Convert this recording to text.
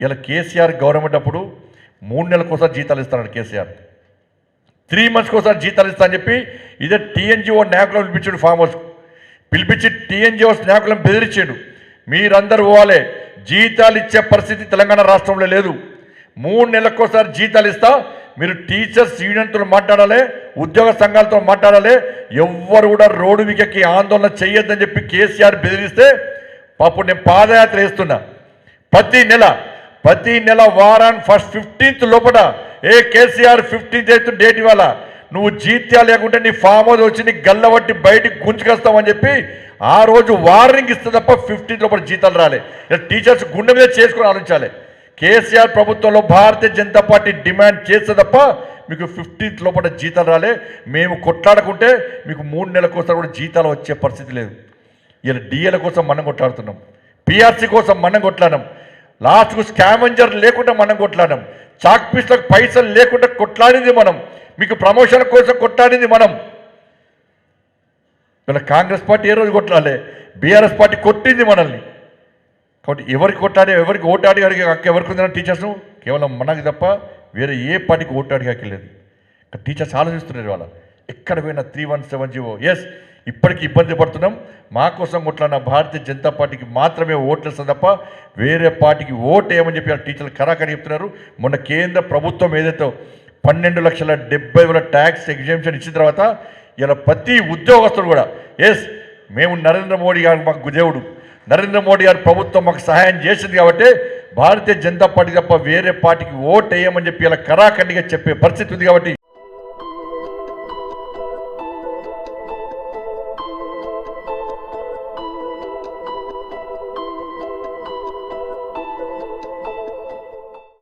ఇలా కేసీఆర్ గవర్నమెంట్ అప్పుడు మూడు నెలలకు ఒకసారి జీతాలు ఇస్తాడు కేసీఆర్. త్రీ మంత్స్కి ఒకసారి జీతాలు ఇస్తా అని చెప్పి ఇదే టీఎన్జిఓ నాయకులను పిలిపించాడు ఫామ్ హౌస్. పిలిపించి టీఎన్జిఓ నాయకులను బెదిరించాడు. మీరందరూ పోవాలి. జీతాలు ఇచ్చే పరిస్థితి తెలంగాణ రాష్ట్రంలో లేదు. మూడు నెలలకు ఒకసారి జీతాలు ఇస్తా. మీరు టీచర్స్ యూనియన్తో మాట్లాడాలి. ఉద్యోగ సంఘాలతో మాట్లాడాలి. ఎవ్వరు కూడా రోడ్డు వికెక్కి ఆందోళన చేయొద్దని చెప్పి కేసీఆర్ బెదిరిస్తే పాపం నేను పాదయాత్ర వేస్తున్నా ప్రతి నెల ప్రతి నెల వారాన్ని ఫస్ట్ ఫిఫ్టీన్త్ లోపల ఏ కేసీఆర్ ఫిఫ్టీన్త్ ఎయిత్ డేట్ ఇవాళ నువ్వు జీత్యా లేకుంటే నీ ఫామ్ హౌస్ వచ్చి నీ గల్లబట్టి బయటికి గుంజుకొస్తావని చెప్పి ఆ రోజు వార్నింగ్ ఇస్తే తప్ప ఫిఫ్టీన్త్ లోపల జీతాలు రాలే. టీచర్స్ గుండె మీద చేసుకుని ఆలోచించాలి. కేసీఆర్ ప్రభుత్వంలో భారతీయ జనతా పార్టీ డిమాండ్ చేస్తే తప్ప మీకు ఫిఫ్టీన్త్ లోపల జీతాలు రాలే. మేము కొట్లాడుకుంటే మీకు మూడు నెలల కోసం కూడా జీతాలు వచ్చే పరిస్థితి లేదు. ఇలా డిఏల కోసం మనం కొట్లాడుతున్నాం. పిఆర్సీ కోసం మనం కొట్లాడినాం. లాస్ట్కు స్కామెంజర్ లేకుండా మనం కొట్లాడాం. చాక్ పీస్లకు పైసలు లేకుండా కొట్లాడింది మనం. మీకు ప్రమోషన్ కోసం కొట్లాడింది మనం. ఇలా కాంగ్రెస్ పార్టీ ఏ రోజు కొట్లాలే బీఆర్ఎస్ పార్టీ కొట్టింది మనల్ని. కాబట్టి ఎవరికి కొట్టాడే ఎవరికి ఓటు హక్కు ఎవరికి ఉందని టీచర్స్ కేవలం మనకి తప్ప వేరే ఏ పార్టీకి ఓటు హక్కు లేదు. టీచర్స్ ఆలోచిస్తున్నారు వాళ్ళ ఎక్కడ పోయినా three one seven GO. Yes ఇప్పటికీ ఇబ్బంది పడుతున్నాం. మా కోసం కొట్లాడిన భారతీయ జనతా పార్టీకి మాత్రమే ఓట్లు తప్ప వేరే పార్టీకి ఓటు వేయమని చెప్పి ఆ టీచర్లు కరాకరి చెప్తున్నారు. మొన్న కేంద్ర ప్రభుత్వం ఏదైతే పన్నెండు లక్షల డెబ్బై వేల ట్యాక్స్ ఎగ్జామిషన్ ఇచ్చిన తర్వాత ఇలా ప్రతి ఉద్యోగస్తుడు కూడా ఎస్ మేము నరేంద్ర మోడీ గారు మాకు దేవుడు నరేంద్ర మోడీ గారు ప్రభుత్వం మాకు సహాయం చేసింది కాబట్టి భారతీయ జనతా పార్టీ తప్ప వేరే పార్టీకి ఓటు వేయమని చెప్పి ఇలా కరాఖండిగా చెప్పే పరిస్థితి ఉంది కాబట్టి